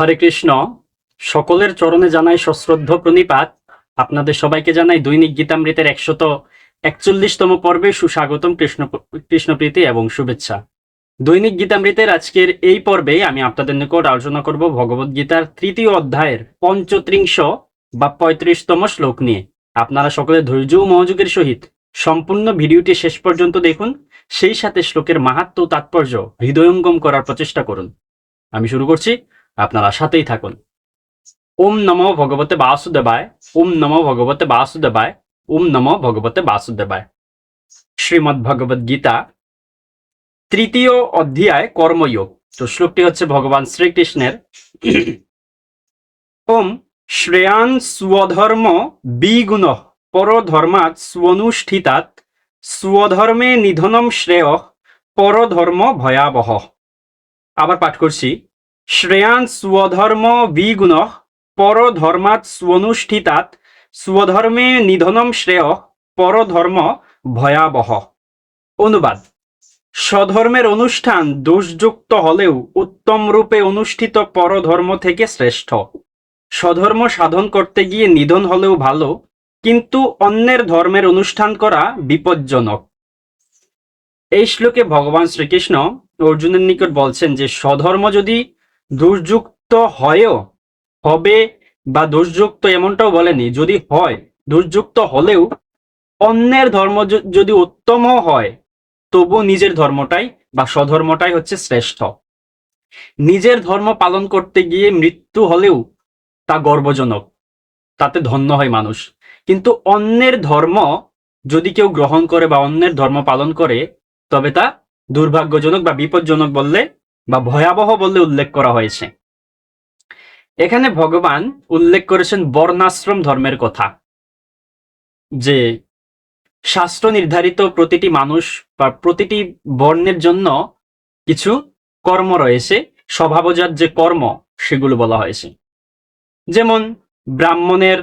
হরে কৃষ্ণ। সকলের চরণে জানাই সশ্রদ্ধ প্রণিপাত। আপনাদের সবাইকে জানাই দৈনিক গীতামৃতের একশত একচল্লিশতম পর্বে সুস্বাগতম কৃষ্ণ কৃষ্ণপ্রীতি এবং শুভেচ্ছা। দৈনিক গীতামৃতের আজকের এই পর্বে আমি আপনাদের নিকট আলোচনা করব ভগবত গীতার তৃতীয় অধ্যায়ের পঞ্চত্রিংশ বা পঁয়ত্রিশতম শ্লোক নিয়ে। আপনারা সকলে ধৈর্য ও সহিত সম্পূর্ণ ভিডিওটি শেষ পর্যন্ত দেখুন। সেই সাথে শ্লোকের মাহাত্ম তাৎপর্য হৃদয়ঙ্গম করার প্রচেষ্টা করুন। আমি শুরু করছি। আপনারা সাথেই থাকুন। ওম নমো ভগবতে বাসুদেবায়, ওম নমো ভগবতে বাসুদেবায়, ওম নমো ভগবতে বাসুদেবায়। শ্রীমদ্ ভগবদ গীতা তৃতীয় অধ্যায় কর্মযোগ। তো শ্লোকটি হচ্ছে ভগবান শ্রীকৃষ্ণের। ওম শ্রেয়ান স্বধর্ম বিগুণ পরধর্মাৎ স্বনুষ্ঠিতাৎ স্বধর্মে নিধনম শ্রেয় পরধর্ম ভয়াবহ। আবার পাঠ করছি। শ্রেয়ান স্বধর্ম বিগুণ, পরধর্মাৎ স্বনুষ্ঠিতাৎ, স্বধর্মে নিধনম শ্রেয়, পরধর্ম ভয়াবহ। অনুবাদ। স্বধর্মের অনুষ্ঠান দোষযুক্ত হলেও উত্তম রূপে অনুষ্ঠিত পরধর্ম থেকে শ্রেষ্ঠ। স্বধর্ম সাধন করতে গিয়ে নিধন হলেও ভালো, কিন্তু অন্যের ধর্মের অনুষ্ঠান করা বিপজ্জনক। এই শ্লোকে ভগবান শ্রীকৃষ্ণ অর্জুনের নিকট বলছেন যে, স্বধর্ম যদি দুর্যুক্ত হয়ও হবে বা দুর্যুক্ত এমনটাও বলেনি। যদি হয়, দুর্যুক্ত হলেও অন্যের ধর্ম যদি উত্তম হয়, তবু নিজের ধর্মটাই বা স্বধর্মটাই হচ্ছে শ্রেষ্ঠ। নিজের ধর্ম পালন করতে গিয়ে মৃত্যু হলেও তা গর্বজনক, তাতে ধন্য হয় মানুষ। কিন্তু অন্যের ধর্ম যদি কেউ গ্রহণ করে বা অন্যের ধর্ম পালন করে, তবে তা দুর্ভাগ্যজনক বা বিপজ্জনক বললে বা ভয়াবহ বলে উল্লেখ করা হয়েছে। এখানে ভগবান উল্লেখ করেছেন বর্ণাশ্রম ধর্মের কথা। যে শাস্ত্র নির্ধারিত প্রতিটি মানুষ বা প্রতিটি বর্ণের জন্য কিছু কর্ম রয়েছে, স্বভাবজাত যে কর্ম সেগুলো বলা হয়েছে। যেমন ব্রাহ্মণের,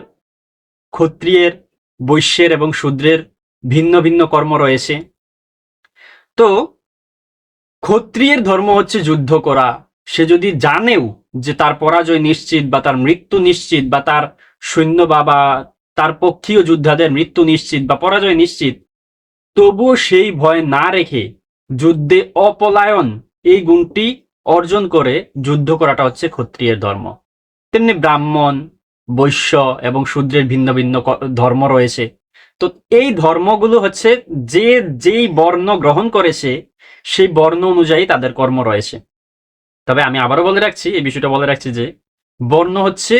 ক্ষত্রিয়ের, বৈশ্যের এবং শূদ্রের ভিন্ন ভিন্ন কর্ম রয়েছে। তো ক্ষত্রিয়ের ধর্ম হচ্ছে যুদ্ধ করা। সে যদি জানেও যে তার পরাজয় নিশ্চিত বা তার মৃত্যু নিশ্চিত বা তার সৈন্য বা বা তার পক্ষীয় যোদ্ধাদের মৃত্যু নিশ্চিত বা পরাজয় নিশ্চিত, তবুও সেই ভয় না রেখে যুদ্ধে অপলায়ন এই গুণটি অর্জন করে যুদ্ধ করাটা হচ্ছে ক্ষত্রিয়ের ধর্ম। তেমনি ব্রাহ্মণ, বৈশ্য এবং শূদ্রের ভিন্ন ভিন্ন ধর্ম রয়েছে। তো এই ধর্মগুলো হচ্ছে যে, যেই বর্ণ গ্রহণ করেছে সেই বর্ণ অনুযায়ী তাদের কর্ম রয়েছে। তবে আমি আবারও বলে রাখছি, এই বিষয়টা বলে রাখছি যে, বর্ণ হচ্ছে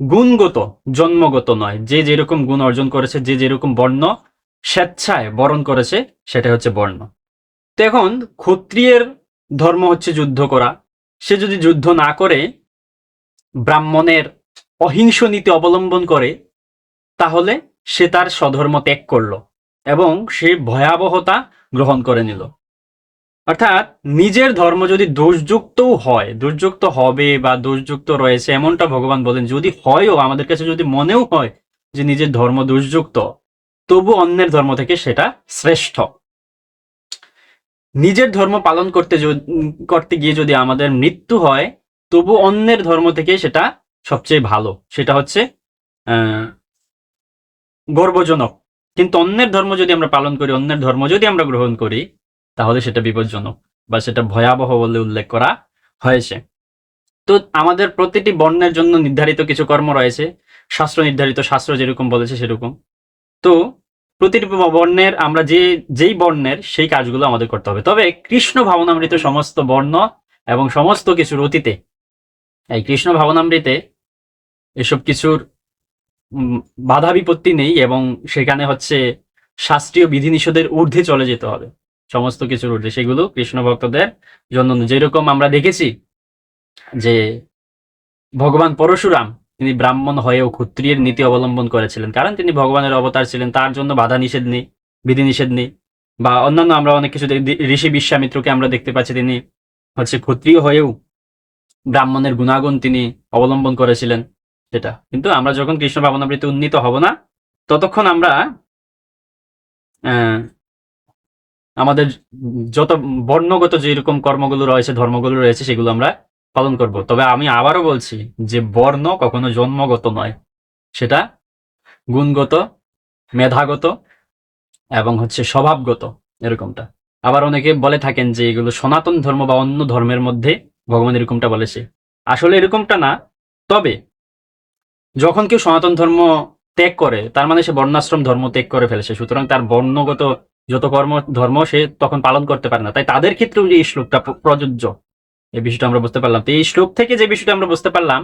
গুণগত, জন্মগত নয়। যে যেরকম গুণ অর্জন করেছে, যে যেরকম বর্ণ স্বেচ্ছায় বরণ করেছে সেটা হচ্ছে বর্ণ। তো এখন ক্ষত্রিয়ের ধর্ম হচ্ছে যুদ্ধ করা। সে যদি যুদ্ধ না করে, ব্রাহ্মণের অহিংস নীতি অবলম্বন করে, তাহলে সে তার স্বধর্ম ত্যাগ করল এবং সে ভয়াবহতা গ্রহণ করে নিল। অর্থাৎ নিজের ধর্ম যদি দোষযুক্তও হয়, দুর্যুক্ত হবে বা দোষযুক্ত রয়েছে, এমনটা ভগবান বলেন, যদি হয়ও, আমাদের কাছে যদি মনেও হয় যে নিজের ধর্ম দুর্যুক্ত তবু অন্যের ধর্ম থেকে সেটা শ্রেষ্ঠ। নিজের ধর্ম পালন করতে করতে গিয়ে যদি আমাদের মৃত্যু হয়, তবু অন্যের ধর্ম থেকে সেটা সবচেয়ে ভালো। সেটা হচ্ছে গর্বজনক। কিন্তু অন্যের ধর্ম যদি আমরা পালন করি, অন্যের ধর্ম যদি আমরা গ্রহণ করি তাহলে সেটা বিপজ্জনক বা সেটা ভয়াবহ বলে উল্লেখ করা হয়েছে। তো আমাদের প্রতিটি বর্ণের জন্য নির্ধারিত কিছু কর্ম রয়েছে। শাস্ত্র নির্ধারিত, শাস্ত্র যেরকম বলেছে সেরকম। তো প্রতিটি বর্ণের আমরা যে, যেই বর্ণের সেই কাজগুলো আমাদের করতে হবে। তবে কৃষ্ণ ভাবনামৃত সমস্ত বর্ণ এবং সমস্ত কিছুর অতীতে, এই কৃষ্ণ ভাবনামৃতে এসব কিছুর বাধা বিপত্তি নেই এবং সেখানে হচ্ছে শাস্ত্রীয় বিধিনিষেধের ঊর্ধ্বে চলে যেতে হবে। সমস্ত কিছুর ঊর্ধ্বে সেগুলো কৃষ্ণ ভক্তদের জন্য। যেরকম আমরা দেখেছি যে ভগবান পরশুরাম, তিনি ব্রাহ্মণ হয়েও ক্ষত্রিয়ের নীতি অবলম্বন করেছিলেন। কারণ তিনি ভগবানের অবতার ছিলেন, তার জন্য বাধা নিষেধ নেই, বিধিনিষেধ নেই। বা অন্যান্য আমরা অনেক কিছু ঋষি বিশ্বামিত্রকে আমরা দেখতে পাচ্ছি, তিনি হচ্ছে ক্ষত্রিয় হয়েও ব্রাহ্মণের গুণাগুণ তিনি অবলম্বন করেছিলেন সেটা। কিন্তু আমরা যখন কৃষ্ণ ভাবনাবৃত্তি উন্নীত হব না, ততক্ষণ আমরা আমাদের যত বর্ণগত যেরকম কর্মগুলো রয়েছে, ধর্মগুলো রয়েছে, সেগুলো আমরা পালন করব। তবে আমি আবারও বলছি যে বর্ণ কখনো জন্মগত নয়। সেটা গুণগত, মেধাগত এবং হচ্ছে স্বভাবগত এরকমটা। আবার অনেকে বলে থাকেন যে এগুলো সনাতন ধর্ম বা অন্য ধর্মের মধ্যে ভগবান এরকমটা বলেছে আসলে এরকমটা না। তবে যখন কেউ সনাতন ধর্ম ত্যাগ করে, তার মানে সে বর্ণাশ্রম ধর্ম ত্যাগ করে ফেলেছে। সুতরাং তার বর্ণগত যত কর্ম, ধর্ম সে তখন পালন করতে পারে না। তাই তাদের ক্ষেত্রেও যে এই শ্লোকটা প্রযোজ্য, এই বিষয়টা আমরা বুঝতে পারলাম। তো এই শ্লোক থেকে যে বিষয়টা আমরা বুঝতে পারলাম,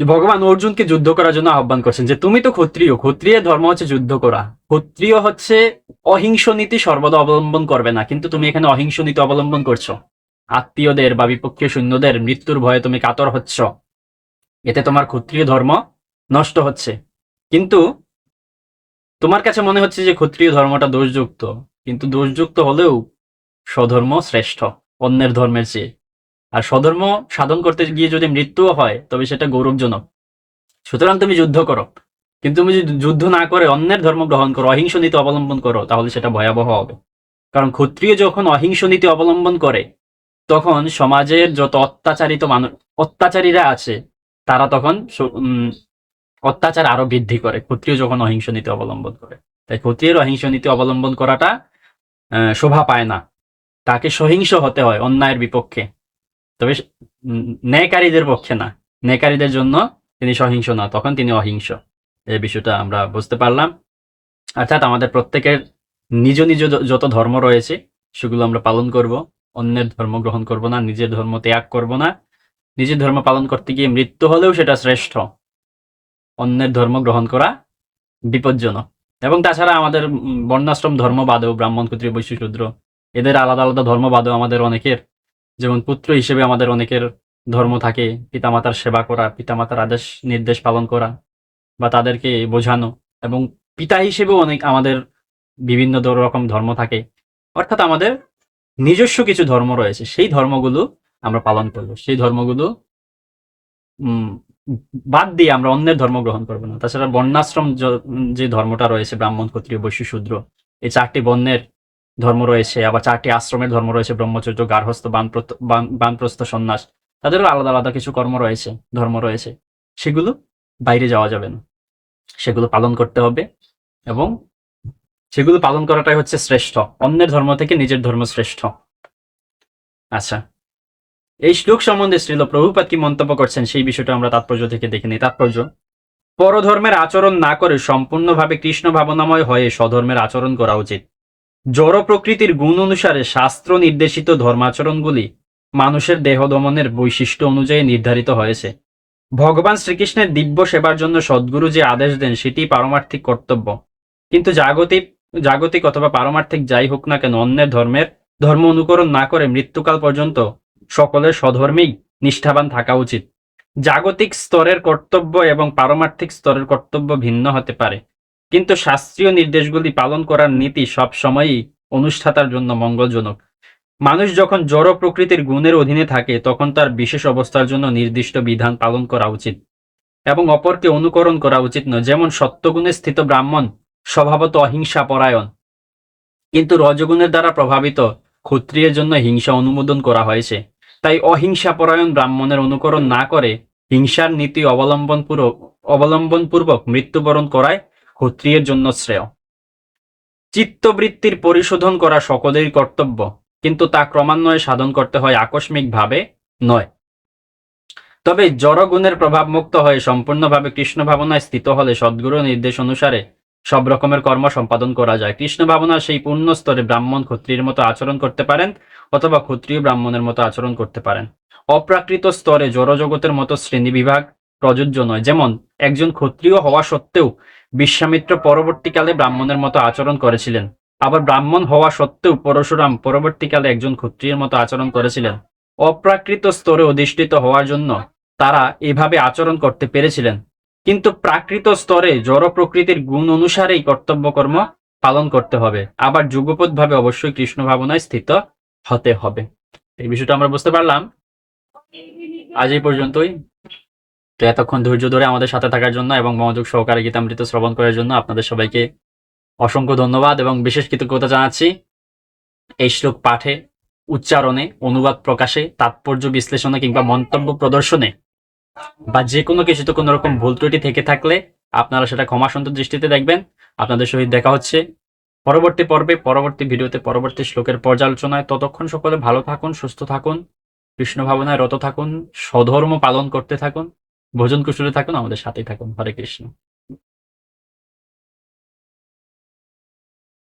যে ভগবান অর্জুনকে যুদ্ধ করার জন্য আহ্বান করছেন যে, তুমি তো ক্ষত্রিয় ক্ষত্রিয় ধর্ম হচ্ছে যুদ্ধ করা। ক্ষত্রিয় হচ্ছে অহিংস নীতি সর্বদা অবলম্বন করবে না। কিন্তু তুমি এখানে অহিংস নীতি অবলম্বন করছ। আত্মীয়দের বা বিপক্ষীয় সৈন্যদের মৃত্যুর ভয়ে তুমি কাতর হচ্ছ। এতে তোমার ক্ষত্রিয় ধর্ম নষ্ট হচ্ছে। কিন্তু তোমার কাছে মনে হচ্ছে যে ক্ষত্রিয় ধর্মটা দোষযুক্ত, কিন্তু দোষযুক্ত হলেও স্বধর্ম শ্রেষ্ঠ, অন্যের ধর্মের চেয়ে। আর স্বধর্ম সাধন করতে গিয়ে যদি মৃত্যুও হয়, তবে সেটা গৌরবজনক। সুতরাং তুমি যুদ্ধ করো। কিন্তু তুমি যদি যুদ্ধ না করে অন্যের ধর্ম গ্রহণ করো, অহিংস নীতি অবলম্বন করো, তাহলে সেটা ভয়াবহ হবে। কারণ ক্ষত্রিয় যখন অহিংস নীতি অবলম্বন করে, তখন সমাজের যত অত্যাচারিত মানুষ অত্যাচারীরা আছে, তারা তখন অত্যাচার আরও বৃদ্ধি করে, ক্ষত্রিয় যখন অহিংস নীতি অবলম্বন করে। তাই ক্ষত্রিয়ের অহিংস নীতি অবলম্বন করাটা শোভা পায় না। তাকে সহিংস হতে হয় অন্যায়ের বিপক্ষে। তবে ন্যায়কারীদের পক্ষে না। ন্যায়কারীদের জন্য তিনি সহিংস না, তখন তিনি অহিংস। এই বিষয়টা আমরা বুঝতে পারলাম। অর্থাৎ আমাদের প্রত্যেকের নিজ নিজ যত ধর্ম রয়েছে, সেগুলো আমরা পালন করব। অন্যের ধর্ম গ্রহণ করব না, নিজের ধর্ম ত্যাগ করব না। নিজের ধর্ম পালন করতে গিয়ে মৃত্যু হলেও সেটা শ্রেষ্ঠ। অন্যের ধর্ম গ্রহণ করা বিপজ্জনক। এবং তাছাড়া আমাদের বর্ণাশ্রম ধর্মবাদেও ব্রাহ্মণ ক্ষত্রিয় বৈশ্য শূদ্র, এদের আলাদা আলাদা ধর্মবাদেও আমাদের অনেকের, যেমন পুত্র হিসেবে আমাদের অনেকের ধর্ম থাকে, পিতামাতার সেবা করা, পিতামাতার আদেশ নির্দেশ পালন করা বা তাদেরকে বোঝানো। এবং পিতা হিসেবেও অনেক আমাদের বিভিন্ন রকম ধর্ম থাকে। অর্থাৎ আমাদের নিজস্ব কিছু ধর্ম রয়েছে, সেই ধর্মগুলো আমরা পালন করব। সেই ধর্মগুলো বাদ দিয়ে আমরা অন্যের ধর্ম গ্রহণ করব না। তাছাড়া বর্ণাশ্রম যে ধর্মটা রয়েছে, ব্রাহ্মণ ক্ষত্রিয়, বৈশ্য শূদ্র, এই চারটি বর্ণের ধর্ম রয়েছে, আবার চারটি আশ্রমের ধর্ম রয়েছে, ব্রহ্মচর্য গার্হস্থ বানপ্রস্থ সন্ন্যাস, তাদেরও আলাদা আলাদা কিছু কর্ম রয়েছে, ধর্ম রয়েছে। সেগুলো বাইরে যাওয়া যাবে না। সেগুলো পালন করতে হবে এবং সেগুলো পালন করাটাই হচ্ছে শ্রেষ্ঠ। অন্যের ধর্ম থেকে নিজের ধর্ম শ্রেষ্ঠ। আচ্ছা। এই শ্লোক সম্বন্ধে শ্রীল প্রভুপাত কি মন্তব্য করছেন সেই বিষয়টা আমরা তাৎপর্য থেকে দেখে নিই। তাৎপর্য, পরধর্মের আচরণ না করে সম্পূর্ণভাবে কৃষ্ণ ভাবনাময় হয়ে স্বধর্মের আচরণ করা উচিত। জড় প্রকৃতির গুণ অনুসারে শাস্ত্র নির্দেশিত ধর্মাচরণগুলি মানুষের দেহ দমনের বৈশিষ্ট্য অনুযায়ী নির্ধারিত হয়েছে। ভগবান শ্রীকৃষ্ণের দিব্য সেবার জন্য সদ্গুরু যে আদেশ দেন, সেটি পারমার্থিক কর্তব্য। কিন্তু জাগতিক জাগতিক অথবা পারমার্থিক যাই হোক না কেন, অন্যের ধর্মের, ধর্ম অনুকরণ না করে মৃত্যুকাল পর্যন্ত সকলের স্বধর্মেই নিষ্ঠাবান থাকা উচিত। জাগতিক স্তরের কর্তব্য এবং পারমার্থিক স্তরের কর্তব্য ভিন্ন হতে পারে। কিন্তু শাস্ত্রীয় নির্দেশগুলি পালন করার নীতি সব সময়ই অনুষ্ঠাতার জন্য মঙ্গলজনক। মানুষ যখন জড় প্রকৃতির গুণের অধীনে থাকে, তখন তার বিশেষ অবস্থার জন্য নির্দিষ্ট বিধান পালন করা উচিত এবং অপরকে অনুকরণ করা উচিত নয়। যেমন সত্যগুণে স্থিত ব্রাহ্মণ স্বভাবত অহিংসা পরায়ণ কিন্তু রজগুণের দ্বারা প্রভাবিত ক্ষত্রিয়ের জন্য হিংসা অনুমোদন করা হয়েছে। তাই অহিংসা পরায়ণ ব্রাহ্মণের অনুকরণ না করে হিংসার নীতি অবলম্বন পূর্বক অবলম্বন পূর্বক মৃত্যুবরণ করায় ক্ষত্রিয়ের জন্য শ্রেয়। চিত্তবৃত্তির পরিশোধন করা সকলেরই কর্তব্য, কিন্তু তা ক্রমান্বয়ে সাধন করতে হয় আকস্মিকভাবে নয়। তবে জড়গুণের প্রভাব মুক্ত হয়ে সম্পূর্ণভাবে কৃষ্ণ ভাবনায় স্থিত হলে সদ্গুরু নির্দেশ অনুসারে সব রকমের কর্ম সম্পাদন করা যায়। কৃষ্ণ ভাবনার সেই পূর্ণ স্তরে ব্রাহ্মণ ক্ষত্রিয়ের মতো আচরণ করতে পারেন অথবা ক্ষত্রিয় ব্রাহ্মণের মতো আচরণ করতে পারেন। অপ্রাকৃত স্তরে জড়জগতের মতো শ্রেণীবিভাগ প্রযোজ্য নয়। যেমন, একজন ক্ষত্রিয় হওয়া সত্ত্বেও বিশ্বামিত্র পরবর্তীকালে ব্রাহ্মণের মতো আচরণ করেছিলেন। আবার ব্রাহ্মণ হওয়া সত্ত্বেও পরশুরাম পরবর্তীকালে একজন ক্ষত্রিয়ের মতো আচরণ করেছিলেন। অপ্রাকৃত স্তরে অধিষ্ঠিত হওয়ার জন্য তারা এভাবে আচরণ করতে পেরেছিলেন। কিন্তু প্রাকৃত স্তরে জড় প্রকৃতির গুণ অনুসারেই কর্তব্যকর্ম পালন করতে হবে। আবার যুগপৎ ভাবে অবশ্যই কৃষ্ণ ভাবনায় স্থিত হতে হবে। এই বিষয়টা আমরা বুঝতে পারলাম। আজ এই পর্যন্তই। তো এতক্ষণ ধৈর্য ধরে আমাদের সাথে থাকার জন্য এবং মনোযোগ সহকারে গীতামৃত শ্রবণ করার জন্য আপনাদের সবাইকে অসংখ্য ধন্যবাদ এবং বিশেষ কৃতজ্ঞতা জানাচ্ছি। এই শ্লোক পাঠে, উচ্চারণে, অনুবাদ প্রকাশে, তাৎপর্য বিশ্লেষণে কিংবা মন্তব্য প্রদর্শনে বা যে কোনো কিছুতে কোনো রকম ভুল ত্রুটি থেকে থাকলে আপনারা সেটা ক্ষমা সুন্দর দৃষ্টিতে দেখবেন। আপনাদের সহিত দেখা হচ্ছে পরবর্তী পর্বে, পরবর্তী ভিডিওতে, পরবর্তী শ্লোকের পর্যালোচনায়। ততক্ষণ সকলে ভালো থাকুন, সুস্থ থাকুন, কৃষ্ণ ভাবনায় রত থাকুন, স্বধর্ম পালন করতে থাকুন, ভোজন কুশলে থাকুন, আমাদের সাথেই থাকুন। হরে কৃষ্ণ।